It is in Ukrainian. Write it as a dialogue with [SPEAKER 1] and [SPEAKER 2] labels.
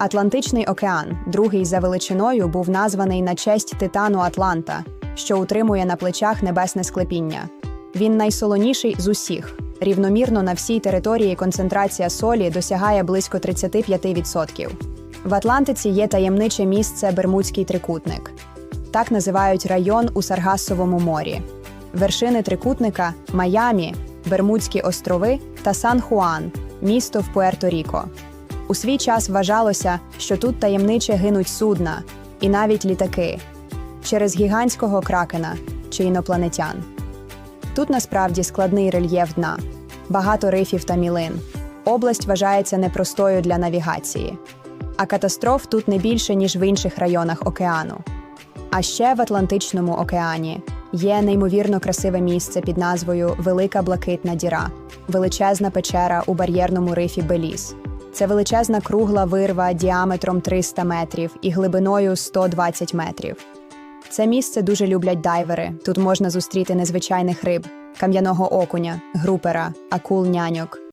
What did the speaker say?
[SPEAKER 1] Атлантичний океан, другий за величиною, був названий на честь титану Атланта, що утримує на плечах небесне склепіння. Він найсолоніший з усіх. Рівномірно на всій території концентрація солі досягає близько 35%. В Атлантиці є таємниче місце Бермудський трикутник. Так називають район у Саргассовому морі. Вершини трикутника Майамі, Бермудські острови та Сан-Хуан, місто в Пуерто-Ріко. У свій час вважалося, що тут таємниче гинуть судна і навіть літаки через гігантського кракена чи інопланетян. Тут насправді складний рельєф дна, багато рифів та мілин. Область вважається непростою для навігації, а катастроф тут не більше, ніж в інших районах океану. А ще в Атлантичному океані є неймовірно красиве місце під назвою Велика Блакитна Діра, величезна печера у бар'єрному рифі Беліз. Це величезна кругла вирва діаметром 300 метрів і глибиною 120 метрів. Це місце дуже люблять дайвери. Тут можна зустріти незвичайних риб, кам'яного окуня, групера, акул няньок.